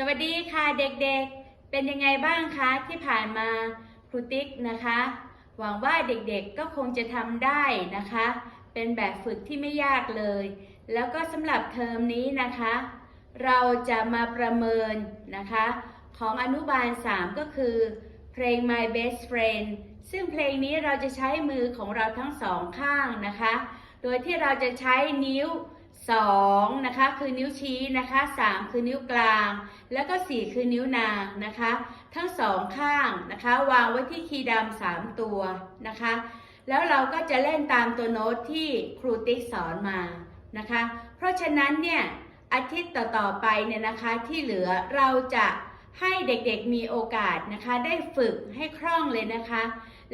สวัสดีค่ะเด็กๆ เป็นยังไงบ้างคะที่ผ่านมาครูติ๊กนะคะ หวังว่าเด็กๆก็คงจะทำได้นะคะ เป็นแบบฝึกที่ไม่ยากเลย แล้วก็สำหรับเทอมนี้นะคะ เราจะมาประเมินนะคะ ของอนุบาล 3 ก็คือ เพลง My Best Friend ซึ่งเพลงนี้เราจะใช้มือของเราทั้งสองข้างนะคะ โดยที่เราจะใช้นิ้ว 2นะคะคือนิ้วชี้นะคะ3คือนิ้วกลาง แล้วก็ 4 คือนิ้วนางนะคะ ทั้งสองข้างนะคะวางไว้ที่คีย์ดำสามตัวนะคะ แล้วเราก็จะเล่นตามตัวโน้ตที่ครูติ๊กสอนมานะคะ เพราะฉะนั้นเนี่ยอาทิตย์ต่อๆไปเนี่ยนะคะที่เหลือเราจะให้เด็กๆมีโอกาสนะคะ ได้ฝึกให้คล่องเลยนะคะ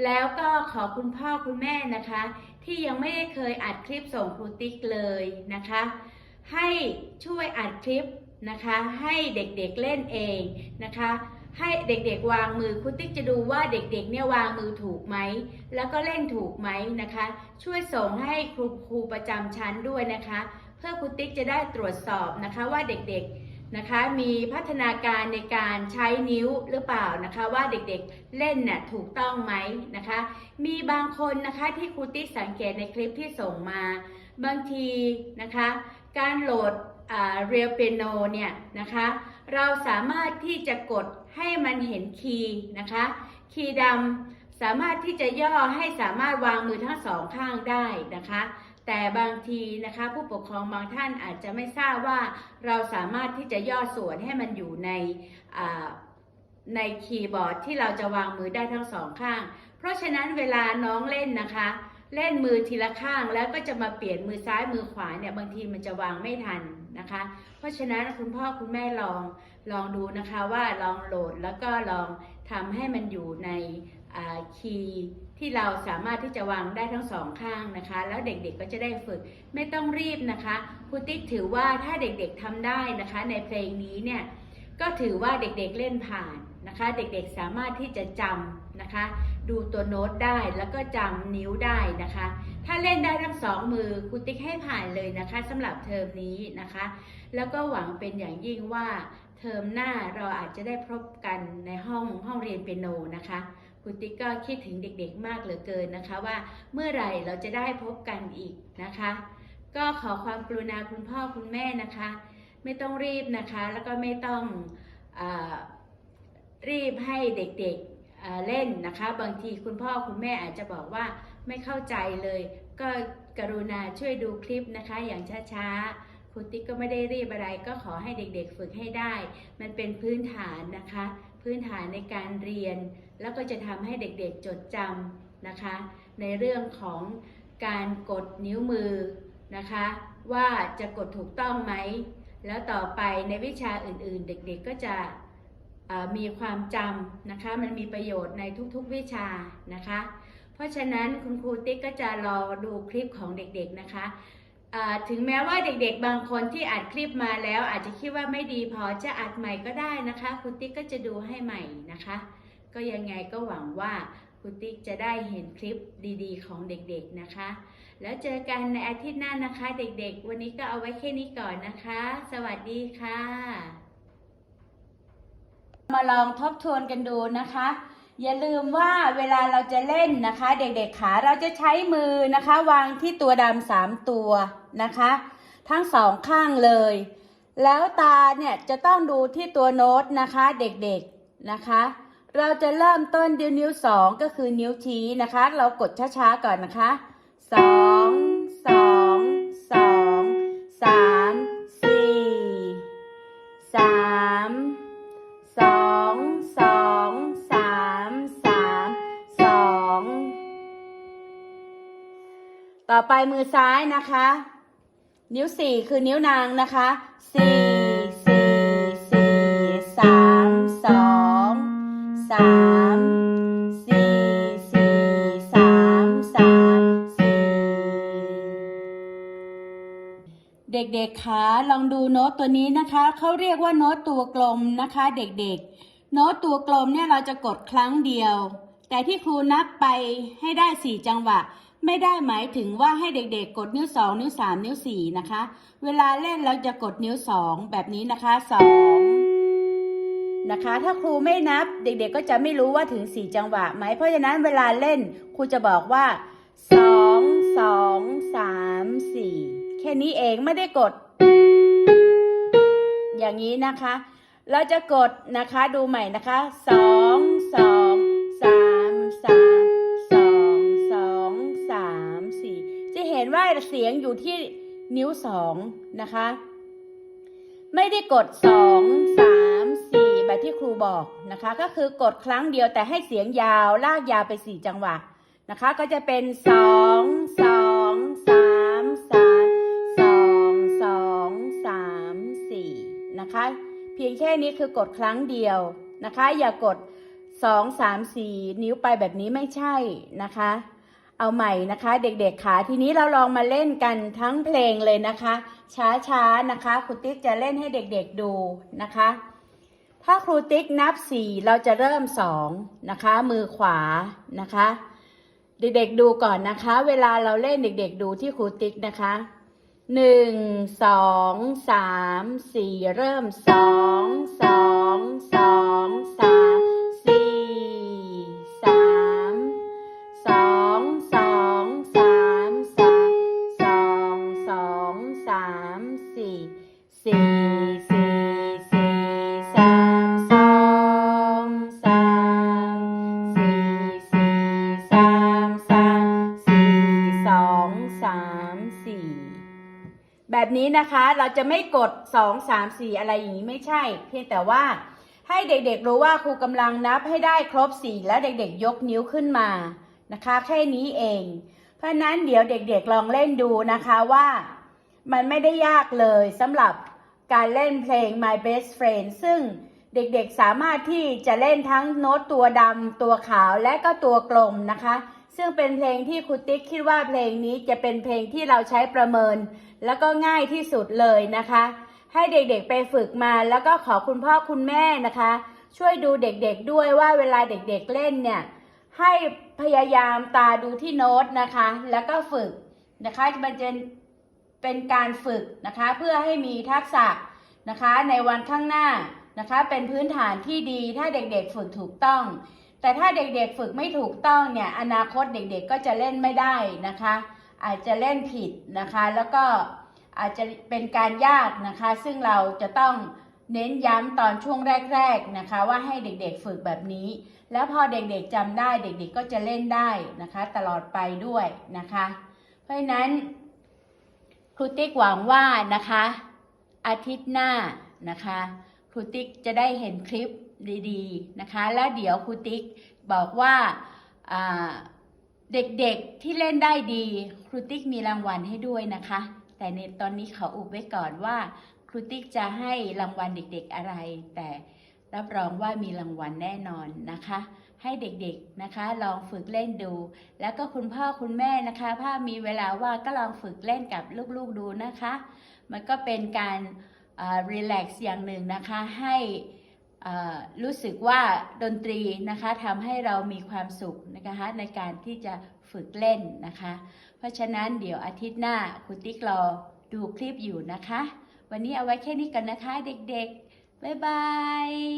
แล้วก็ขอคุณพ่อคุณแม่นะคะ ที่ยังไม่ได้เคยอัดคลิปส่งครูติ๊กเลยนะคะ ให้ช่วยอัดคลิปนะคะ ให้เด็กๆเเล่นเองนะคะ ให้เด็กๆวางมือครูติ๊กจะดูว่าเด็กๆเนี่ยวางมือถูกไหม แล้วก็เล่นถูกไหมนะคะ ช่วยส่งให้ครูครูประจำชั้นด้วยนะคะ เพื่อครูติ๊กจะได้ตรวจสอบนะคะว่าเด็กๆ นะคะมีพัฒนาการในการใช้นิ้วหรือเปล่านะคะว่าเด็กๆเล่นน่ะถูกต้องไหมนะคะมีบางคนนะคะที่ครูติ๊กสังเกตในคลิปที่ส่งมา บางทีนะคะการโหลดเรียลเปียโนเนี่ยนะคะเราสามารถที่จะกดให้มันเห็นคีย์นะคะคีย์ดำสามารถที่จะย่อให้สามารถวางมือทั้งสองข้างได้นะคะ แต่บางทีนะคะผู้ปกครองบางท่านอาจจะไม่ทราบว่าเราสามารถที่จะย่อส่วนให้มันอยู่ในในคีย์บอร์ดที่เราจะวางมือได้ทั้งสองข้าง เพราะฉะนั้นเวลาน้องเล่นนะคะ เล่นมือทีละข้างแล้วก็จะมาเปลี่ยนมือซ้ายมือขวาเนี่ยบางทีมันจะวางไม่ทันนะคะ เพราะฉะนั้นคุณพ่อคุณแม่ลองลองดูนะคะว่าลองโหลดแล้วก็ลองทำให้มันอยู่ในคีย์ ที่เราสามารถที่จะวางได้ทั้งสองข้างนะคะ แล้วเด็กๆก็จะได้ฝึกไม่ต้องรีบนะคะครูติ๊กถือว่าถ้าเด็กๆทำได้นะคะ ในเพลงนี้เนี่ยก็ถือว่าเด็กๆเล่นผ่านนะคะ เด็กๆสามารถที่จะจำนะคะ ดูตัวโน้ตได้แล้วก็จำนิ้วได้นะคะ ถ้าเล่นได้ทั้งสองมือครูติ๊กให้ผ่านเลยนะคะสำหรับเทอมนี้นะคะ แล้วก็หวังเป็นอย่างยิ่งว่าเทอมหน้าเราอาจจะได้พบกันในห้องห้องเรียนเปียโนนะคะ ครูติ๊กก็คิดถึงเด็กๆมากเหลือเกินนะคะว่าเมื่อไหร่เราจะได้พบกันอีกนะคะ ก็ขอความกรุณาคุณพ่อคุณแม่นะคะ ไม่ต้องรีบนะคะ แล้วก็ไม่ต้องอรีบให้เด็กๆเล่นนะคะ บางทีคุณพ่อคุณแม่อาจจะบอกว่าไม่เข้าใจเลย ก็กรุณาช่วยดูคลิปนะคะ อย่างช้าๆครูติ๊กก็ไม่ได้รีบอะไร ก็ขอให้เด็กๆฝึกให้ได้ มันเป็นพื้นฐานนะคะ พื้นฐานในการเรียน แล้วก็จะทำให้เด็กๆจดจำนะคะ ในเรื่องของการกดนิ้วมือนะคะ ว่าจะกดถูกต้องไหม แล้วต่อไปในวิชาอื่นๆ เด็กๆก็จะมีความจำนะคะ มันมีประโยชน์ในทุกๆวิชานะคะ เพราะฉะนั้นคุณครูติ๊กก็จะรอดูคลิปของเด็กๆนะคะถึงแม้ว่าเด็กๆ บางคนที่อัดคลิปมาแล้ว อาจจะคิดว่าไม่ดีพอจะอัดใหม่ก็ได้นะคะครูติ๊กก็จะดูให้ใหม่นะคะ ก็ยังไงก็หวังว่าครูติ๊กจะได้เห็นคลิปดีๆ ของเด็กๆนะคะ แล้วเจอกันในอาทิตย์หน้านะคะ เด็กๆ วันนี้ก็เอาไว้แค่นี้ก่อนนะคะ สวัสดีค่ะ มาลองทบทวนกันดูนะคะ อย่าลืมว่าเวลาเราจะเล่นนะคะ เด็กๆขาเราจะใช้มือนะคะ วางที่ตัวดำสามตัวนะคะ ทั้งสองข้างเลย แล้วตาเนี่ยจะต้องดูที่ตัวโน้ตนะคะ เด็กๆนะคะ เราจะเริ่มต้นด้วยนิ้วสองก็คือนิ้วชี้นะคะ เรากดช้าๆก่อนนะคะสองสองสองสามสี่สามสองสองสามสามสองต่อไปมือซ้ายนะคะ นิ้วสี่คือนิ้วนางนะคะสี่สี่ เด็กๆคะลองดูโน้ตตัวนี้นะคะ เขาเรียกว่าโน้ตตัวกลมนะคะ เด็กๆ โน้ตตัวกลมเนี่ยเราจะกดครั้งเดียว แต่ที่ครูนับไปให้ได้สี่จังหวะ ไม่ได้หมายถึงว่าให้เด็กๆ กดนิ้วสองนิ้วสามนิ้วสี่นะคะ เวลาเล่นเราจะกดนิ้วสองแบบนี้นะคะสองนะคะ ถ้าครูไม่นับเด็กๆ ก็จะไม่รู้ว่าถึง 4 จังหวะไหม เพราะฉะนั้นเวลาเล่นครูจะบอกว่า 2 2 3 4แค่นี้เองไม่ได้กด อย่างนี้นะคะ เราจะกดนะคะดูใหม่นะคะ2 2 3 3 2 2 3 4จะเห็นว่าเสียงอยู่ที่นิ้ว2นะคะ ไม่ได้กด2 3 4แบบที่ครูบอกนะคะ ก็คือกดครั้งเดียวแต่ให้เสียงยาวลากยาวไป4จังหวะนะคะ ก็จะเป็น2 2 3 3 นะคะ เพียงแค่นี้คือกดครั้งเดียวนะคะ อย่ากด 2 3 4 นิ้วไปแบบนี้ไม่ใช่นะคะ เอาใหม่นะคะ เด็กๆขาทีนี้เราลองมาเล่นกันทั้งเพลงเลยนะคะ ช้าๆนะคะครูติ๊กจะเล่นให้เด็กๆดูนะคะ ถ้าครูติ๊กนับ 4 เราจะเริ่ม 2 นะคะ มือขวานะคะ เด็กๆดูก่อนนะคะ เวลาเราเล่นเด็กๆดูที่ครูติ๊กนะคะ หนึ่งสองสามสี่เริ่มสองสองสองสาม นี้นะคะ เราจะไม่กด 2 3 4 อะไรอย่างนี้ไม่ใช่ เพียงแต่ว่าให้เด็กๆรู้ว่าครูกำลังนับให้ได้ครบ 4 แล้วเด็กๆยกนิ้วขึ้นมานะคะ แค่นี้เอง เพราะฉะนั้นเดี๋ยวเด็กๆลองเล่นดูนะคะว่ามันไม่ได้ยากเลยสำหรับการเล่นเพลง My Best Friend ซึ่งเด็กๆสามารถที่จะเล่นทั้งโน้ตตัวดำตัวขาวและก็ตัวกลมนะคะ ซึ่งเป็นเพลงที่ครูติ๊กคิดว่าเพลงนี้จะเป็นเพลงที่เราใช้ประเมิน แล้วก็ง่ายที่สุดเลยนะคะ ให้เด็กๆไปฝึกมาแล้วก็ขอคุณพ่อคุณแม่นะคะ ช่วยดูเด็กๆด้วยว่าเวลาเด็กๆเล่นเนี่ยให้พยายามตาดูที่โน้ตนะคะ แล้วก็ฝึกนะคะมันจะเป็นการฝึกนะคะ เพื่อให้มีทักษะนะคะในวันข้างหน้านะคะ เป็นพื้นฐานที่ดีถ้าเด็กๆฝึกถูกต้อง แต่ถ้าเด็กๆฝึกไม่ถูกต้องเนี่ยอนาคตเด็กๆก็จะเล่นไม่ได้นะคะ อาจจะเล่นผิดนะคะ แล้วก็อาจจะเป็นการยากนะคะ ซึ่งเราจะต้องเน้นย้ำตอนช่วงแรก ๆนะคะ ว่าให้เด็กๆฝึกแบบนี้ แล้วพอเด็กๆจำได้เด็กๆก็จะเล่นได้นะคะ ตลอดไปด้วยนะคะ เพราะฉะนั้นครูติ๊กหวังว่านะคะ อาทิตย์หน้านะคะครูติ๊กจะได้เห็นคลิปดีๆนะคะ แล้วเดี๋ยวครูติ๊กบอกว่าเด็กๆที่เล่นได้ดีครูติ๊กมีรางวัลให้ด้วยนะคะ แต่ในตอนนี้ขออุบไว้ก่อนว่าครูติ๊กจะให้รางวัลเด็กๆอะไร แต่รับรองว่ามีรางวัลแน่นอนนะคะ ให้เด็กๆนะคะ ลองฝึกเล่นดู แล้วก็คุณพ่อคุณแม่นะคะถ้ามีเวลาว่างก็ลองฝึกเล่นกับลูกๆดูนะคะ มันก็เป็นการรีแลกซ์อย่างหนึ่งนะคะให้ รู้สึกว่าดนตรีนะคะทำให้เรามีความสุขนะคะในการที่จะฝึกเล่นนะคะ เพราะฉะนั้นเดี๋ยวอาทิตย์หน้าคุณติ๊กรอดูคลิปอยู่นะคะ วันนี้เอาไว้แค่นี้กันนะคะเด็กๆ บ๊ายบาย